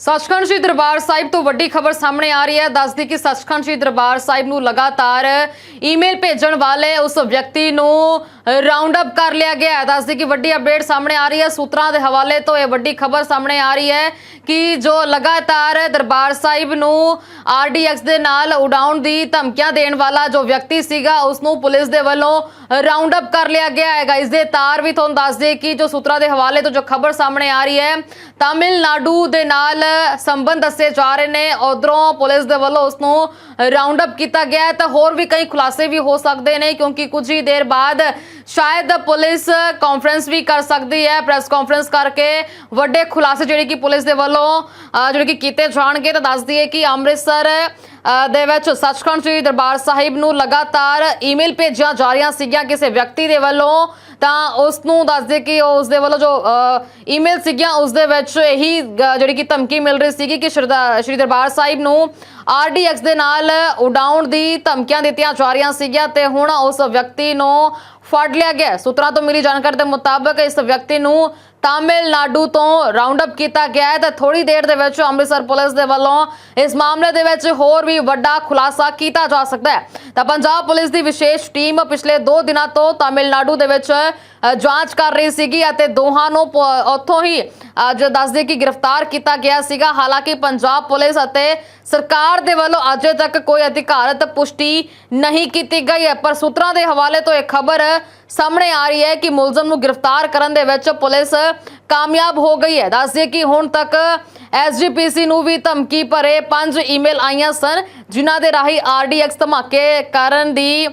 ਸੱਚਖੰਡ ਸ੍ਰੀ ਦਰਬਾਰ ਸਾਹਿਬ ਤੋਂ ਵੱਡੀ ਖਬਰ ਸਾਹਮਣੇ ਆ ਰਹੀ ਹੈ। ਦੱਸਦੀ ਕਿ ਸੱਚਖੰਡ ਸ੍ਰੀ ਦਰਬਾਰ ਸਾਹਿਬ ਨੂੰ ਲਗਾਤਾਰ ਈਮੇਲ ਭੇਜਣ ਵਾਲੇ ਉਸ ਵਿਅਕਤੀ ਨੂੰ ਰਾਉਂਡ ਅਪ ਕਰ ਲਿਆ ਗਿਆ ਹੈ। ਦੱਸਦੀ ਕਿ ਵੱਡੀ ਅਪਡੇਟ ਸਾਹਮਣੇ ਆ ਰਹੀ ਹੈ। ਸੂਤਰਾਂ ਦੇ ਹਵਾਲੇ ਤੋਂ ਇਹ ਵੱਡੀ ਖਬਰ ਸਾਹਮਣੇ ਆ ਰਹੀ ਹੈ ਕਿ ਜੋ ਲਗਾਤਾਰ ਦਰਬਾਰ ਸਾਹਿਬ ਨੂੰ ਆਰਡੀਐਕਸ ਦੇ ਨਾਲ ਉਡਾਉਣ ਦੀ ਧਮਕੀਆਂ ਦੇਣ ਵਾਲਾ ਜੋ ਵਿਅਕਤੀ ਸੀਗਾ, ਉਸ ਨੂੰ ਪੁਲਿਸ ਦੇ ਵੱਲੋਂ ਰਾਉਂਡ ਅਪ ਕਰ ਲਿਆ ਗਿਆ ਹੈਗਾ। ਇਸ ਦੇ ਤਾਰ ਵੀ ਤੁਹਾਨੂੰ ਦੱਸ ਦੇ ਕਿ ਜੋ ਸੂਤਰਾਂ ਦੇ ਹਵਾਲੇ ਤੋਂ ਜੋ ਖਬਰ ਸਾਹਮਣੇ ਆ ਰਹੀ ਹੈ, ਤਾਮਿਲਨਾਡੂ ਦੇ ਨਾਲ ਸੰਬੰਧ ਦੱਸੇ ਜਾ ਰਹੇ ਨੇ। ਉਧਰੋਂ ਪੁਲਿਸ ਦੇ ਵੱਲੋਂ ਉਸ ਨੂੰ ਰਾਉਂਡ ਅਪ ਕੀਤਾ ਗਿਆ ਤਾਂ ਹੋਰ ਵੀ ਕਈ ਖੁਲਾਸੇ ਵੀ ਹੋ ਸਕਦੇ ਨੇ, ਕਿਉਂਕਿ ਕੁਝ ਹੀ ਦੇਰ ਬਾਅਦ ਸ਼ਾਇਦ ਪੁਲਿਸ ਕਾਨਫਰੰਸ ਵੀ ਕਰ ਸਕਦੀ ਹੈ। ਪ੍ਰੈਸ ਕਾਨਫਰੰਸ ਕਰਕੇ ਵੱਡੇ ਖੁਲਾਸੇ ਜਿਹੜੇ ਕਿ ਪੁਲਿਸ ਦੇ ਵੱਲੋਂ ਜਿਹੜੇ ਕਿ ਕੀਤੇ ਜਾਣਗੇ ਤਾਂ ਦੱਸ ਦਈਏ ਕਿ ਅੰਮ੍ਰਿਤਸਰ ਦੇ ਵਿੱਚ ਸੱਚਖੰਡ ਸ੍ਰੀ ਦਰਬਾਰ ਸਾਹਿਬ ਨੂੰ ਲਗਾਤਾਰ ਈਮੇਲ ਭੇਜੀਆਂ ਜਾ ਰਹੀਆਂ ਸੀਗੀਆਂ ਕਿਸੇ ਵਿਅਕਤੀ ਦੇ ਵੱਲੋਂ। ਤਾਂ ਉਸ ਨੂੰ ਦੱਸਦੇ ਕਿ ਉਸ ਦੇ ਵੱਲੋਂ ਜੋ ਈਮੇਲ ਸੀਗੀਆਂ, ਉਸ ਦੇ ਵਿੱਚ ਇਹੀ ਜਿਹੜੀ ਕਿ ਧਮਕੀ ਮਿਲ ਰਹੀ ਸੀਗੀ ਕਿ ਸ਼ਰਦਾ- ਸ਼੍ਰੀ ਦਰਬਾਰ ਸਾਹਿਬ ਨੂੰ ਆਰਡੀਐਕਸ ਦੇ ਨਾਲ ਉਡਾਉਣ ਦੀ ਧਮਕੀਆਂ ਦਿੱਤੀਆਂ ਜਾ ਰਹੀਆਂ ਸੀਗੀਆਂ ਤੇ ਹੁਣ ਉਸ ਵਿਅਕਤੀ ਨੂੰ ਫੜ ਲਿਆ ਗਿਆ ਸੂਤਰਾਂ ਤੋਂ ਮਿਲੀ ਜਾਣਕਾਰੀ ਦੇ ਮੁਤਾਬਕ ਇਸ ਵਿਅਕਤੀ ਨੂੰ ਤਾਮਿਲਨਾਡੂ ਤੋਂ ਰਾਉਂਡ ਅਪ ਕੀਤਾ ਗਿਆ ਹੈ ਤੇ ਥੋੜੀ ਦੇਰ ਦੇ ਵਿੱਚ ਅੰਮ੍ਰਿਤਸਰ ਪੁਲਿਸ ਦੇ ਵੱਲੋਂ ਇਸ ਮਾਮਲੇ ਦੇ ਵਿੱਚ ਹੋਰ ਵੀ ਵੱਡਾ ਖੁਲਾਸਾ ਕੀਤਾ ਜਾ ਸਕਦਾ ਹੈ। ਤਾਂ ਪੰਜਾਬ ਪੁਲਿਸ ਦੀ ਵਿਸ਼ੇਸ਼ ਟੀਮ ਪਿਛਲੇ 2 ਦਿਨਾਂ ਤੋਂ ਤਾਮਿਲਨਾਡੂ ਦੇ ਵਿੱਚ ਜਾਂਚ ਕਰ ਰਹੀ ਸੀਗੀ ਅਤੇ ਦੋਹਾਂ ਨੂੰ ਪ- ਉੱਥੋਂ ਹੀ ਅੱਜ ਦੱਸਦੇ ਕਿ ਗ੍ਰਿਫਤਾਰ ਕੀਤਾ ਗਿਆ ਸੀਗਾ। ਹਾਲਾਂਕਿ ਪੰਜਾਬ ਪੁਲਿਸ ਅਤੇ ਸਰਕਾਰ ਦੇ ਵੱਲੋਂ ਅਜੇ ਤੱਕ ਕੋਈ ਅਧਿਕਾਰਤ ਪੁਸ਼ਟੀ ਨਹੀਂ ਕੀਤੀ ਗਈ ਹੈ। ਪਰ ਸੂਤਰਾਂ ਦੇ ਹਵਾਲੇ ਤੋਂ ਇਹ ਖਬਰ ਸਾਹਮਣੇ ਆ ਰਹੀ ਹੈ ਕਿ ਮੁਲਜ਼ਮ ਨੂੰ ਗ੍ਰਿਫਤਾਰ ਕਰਨ ਦੇ ਵਿੱਚ ਪੁਲਿਸ ਕਾਮਯਾਬ ਹੋ ਗਈ ਹੈ। ਦੱਸਦੇ ਕਿ ਹੁਣ ਤੱਕ ਐਸਜੀਪੀਸੀ ਨੂੰ ਵੀ ਧਮਕੀ ਭਰੇ ਪੰਜ ਈਮੇਲ ਆਈਆਂ ਸਨ, ਜਿਨ੍ਹਾਂ ਦੇ ਰਾਹੀਂ ਆਰਡੀਐਕਸ ਧਮਾਕੇ ਕਰਨ ਦੀ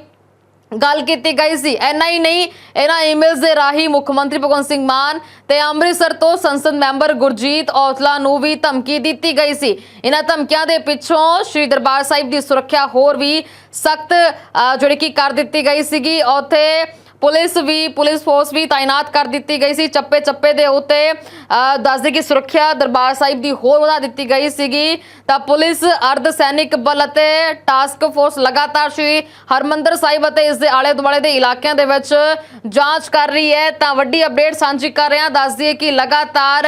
ਗੱਲ ਕੀਤੀ ਗਈ ਸੀ। ਐਨਾ ਹੀ ਨਹੀਂ, ਇਹਨਾਂ ਈਮੇਲਸ ਦੇ ਰਾਹੀਂ ਮੁੱਖ ਮੰਤਰੀ ਭਗਵੰਤ ਸਿੰਘ ਮਾਨ ਤੇ ਅੰਮ੍ਰਿਤਸਰ ਤੋਂ ਸੰਸਦ ਮੈਂਬਰ ਗੁਰਜੀਤ ਔਜਲਾ ਨੂੰ ਵੀ ਧਮਕੀ ਦਿੱਤੀ ਗਈ ਸੀ। ਇਹਨਾਂ ਧਮਕੀਆਂ ਦੇ ਪਿੱਛੋਂ ਸ੍ਰੀ ਦਰਬਾਰ ਸਾਹਿਬ ਦੀ ਸੁਰੱਖਿਆ ਹੋਰ ਵੀ ਸਖਤ ਜਿਹੜੀ ਕਿ ਕਰ ਦਿੱਤੀ ਗਈ ਸੀਗੀ। ਉੱਥੇ ਪੁਲਿਸ ਵੀ ਪੁਲਿਸ ਫੋਰਸ ਵੀ ਤਾਇਨਾਤ ਕਰ ਦਿੱਤੀ ਗਈ ਸੀ। ਚੱਪੇ ਚੱਪੇ ਦੇ ਉੱਤੇ ਅਹ, ਦੱਸਦੇ ਕਿ ਸੁਰੱਖਿਆ ਦਰਬਾਰ ਸਾਹਿਬ ਦੀ ਹੋਰ ਵਧਾ ਦਿੱਤੀ ਗਈ ਸੀਗੀ। ਤਾਂ ਪੁਲਿਸ ਅਰਧ ਸੈਨਿਕ ਬਲ ਅਤੇ ਟਾਸਕ ਫੋਰਸ ਲਗਾਤਾਰ ਸ਼੍ਰੀ ਹਰਮੰਦਰ ਸਾਹਿਬ ਅਤੇ ਇਸ ਦੇ ਆਲੇ ਦੁਆਲੇ ਦੇ ਇਲਾਕਿਆਂ ਦੇ ਵਿੱਚ ਜਾਂਚ ਕਰ ਰਹੀ ਹੈ। ਤਾਂ ਵੱਡੀ ਅਪਡੇਟ ਸਾਂਝੀ ਕਰ ਰਹੇ ਹਾਂ। ਦੱਸ ਦਈਏ ਕਿ ਲਗਾਤਾਰ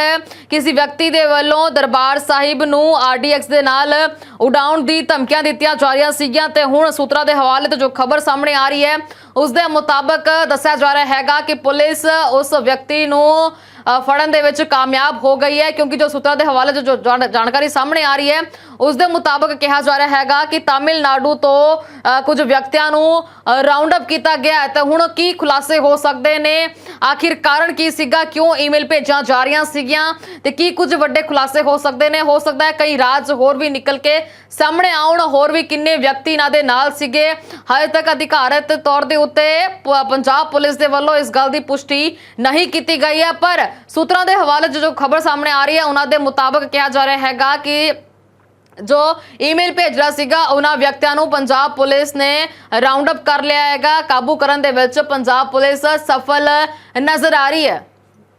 ਕਿਸੇ ਵਿਅਕਤੀ ਦੇ ਵੱਲੋਂ ਦਰਬਾਰ ਸਾਹਿਬ ਨੂੰ ਆਰਡੀਐਕਸ ਦੇ ਨਾਲ ਉਡਾਉਣ ਦੀ ਧਮਕੀਆਂ ਦਿੱਤੀਆਂ ਜਾ ਰਹੀਆਂ ਸੀਗੀਆਂ। ਤੇ ਹੁਣ ਸੂਤਰਾਂ ਦੇ ਹਵਾਲੇ ਤੋਂ ਜੋ ਖਬਰ ਸਾਹਮਣੇ ਆ ਰਹੀ ਹੈ ਉਸ ਦੇ ਮੁਤਾਬਕ ਦੱਸਿਆ ਜਾ ਰਿਹਾ ਹੈਗਾ ਕਿ ਪੁਲਿਸ ਉਸ ਵਿਅਕਤੀ ਨੂੰ ਫੜਨ ਦੇ ਵਿੱਚ ਕਾਮਯਾਬ ਹੋ ਗਈ ਹੈ, ਕਿਉਂਕਿ ਜੋ ਸੂਤਰਾਂ ਦੇ ਹਵਾਲੇ ਤੋਂ ਜੋ ਜਾਣ- ਜਾਣਕਾਰੀ ਸਾਹਮਣੇ ਆ ਰਹੀ ਹੈ, ਉਸ ਦੇ ਮੁਤਾਬਕ ਕਿਹਾ ਜਾ ਰਿਹਾ ਹੈਗਾ ਕਿ ਤਾਮਿਲਨਾਡੂ ਤੋਂ ਕੁਝ ਵਿਅਕਤੀਆਂ ਨੂੰ ਰਾਉਂਡ ਅਪ ਕੀਤਾ ਗਿਆ ਹੈ। ਤਾਂ ਹੁਣ ਕੀ ਖੁਲਾਸੇ ਹੋ ਸਕਦੇ ਨੇ? ਆਖਿਰ ਕਾਰਨ ਕੀ ਸੀਗਾ? ਕਿਉਂ ਈਮੇਲ ਭੇਜਾਂ ਜਾ ਰਹੀਆਂ ਸੀਗੀਆਂ? ਤੇ ਕੀ ਕੁਝ ਵੱਡੇ ਖੁਲਾਸੇ ਹੋ ਸਕਦੇ ਨੇ? ਹੋ ਸਕਦਾ ਹੈ ਕਈ ਰਾਜ ਹੋਰ ਵੀ ਨਿਕਲ ਕੇ ਸਾਹਮਣੇ ਆਉਣ, ਹੋਰ ਵੀ ਕਿੰਨੇ ਵਿਅਕਤੀ ਇਹਨਾਂ ਦੇ ਨਾਲ ਸੀਗੇ? ਹਜੇ ਤੱਕ ਅਧਿਕਾਰਤ ਤੌਰ ਦੇ ਉੱਤੇ ਪ- ਪੰਜਾਬ ਪੁਲਿਸ ਦੇ ਵੱਲੋਂ ਇਸ ਗੱਲ ਦੀ ਪੁਸ਼ਟੀ ਨਹੀਂ ਕੀਤੀ ਗਈ ਹੈ, ਪਰ ਸੂਤਰਾਂ ਦੇ ਹਵਾਲੇ 'ਚ ਜੋ ਖਬਰ ਸਾਹਮਣੇ ਆ ਰਹੀ ਹੈ, ਉਹਨਾਂ ਦੇ ਮੁਤਾਬਕ ਕਿਹਾ ਜਾ ਰਿਹਾ ਹੈਗਾ ਕਿ ਜੋ ਈਮੇਲ ਭੇਜ ਰਿਹਾ ਸੀਗਾ, ਉਹਨਾਂ ਵਿਅਕਤੀਆਂ ਨੂੰ ਪੰਜਾਬ ਪੁਲਿਸ ਨੇ ਰਾਉਂਡ ਅਪ ਕਰ ਲਿਆ ਹੈਗਾ। ਕਾਬੂ ਕਰਨ ਦੇ ਵਿੱਚ ਪੰਜਾਬ ਪੁਲਿਸ ਸਫਲ ਨਜ਼ਰ ਆ ਰਹੀ ਹੈ।